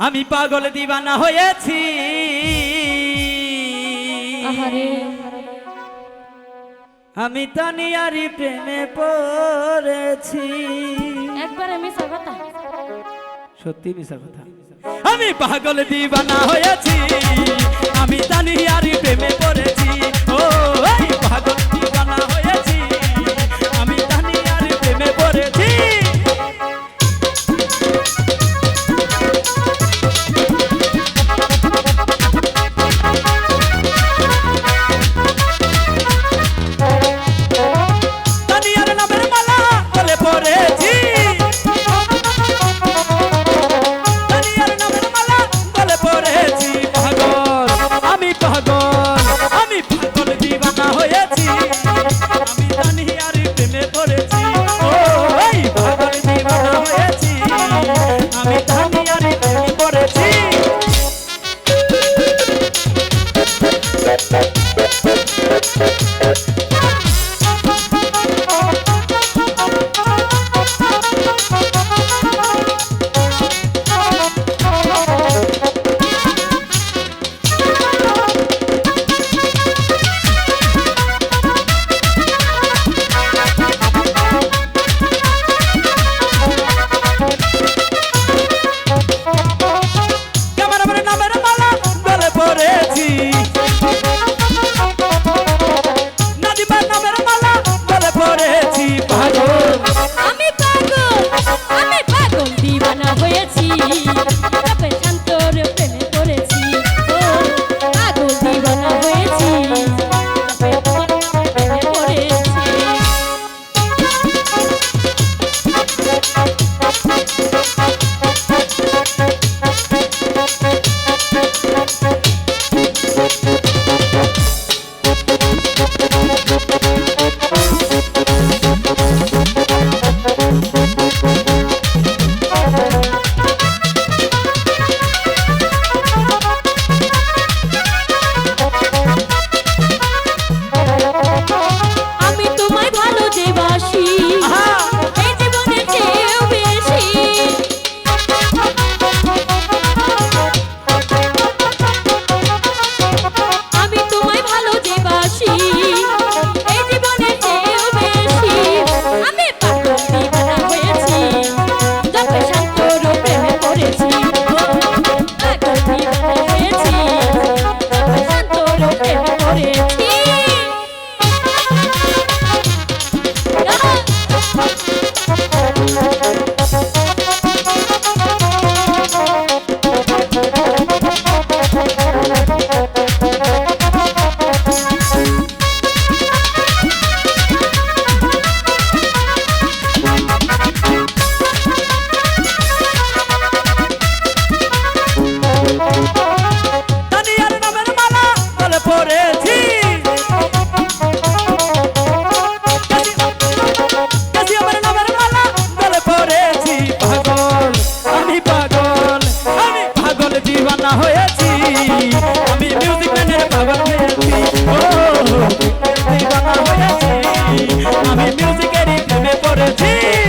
আমি পাগল দিবানা হয়েছি। আমি তানিয়ারি প্রেমে পড়েছি। একবার আমি কথা। সত্যি মিশা কথা। আমি পাগল দিবানা হয়েছি। আমি তানিয়ারি প্রেমে Bye. করেছি।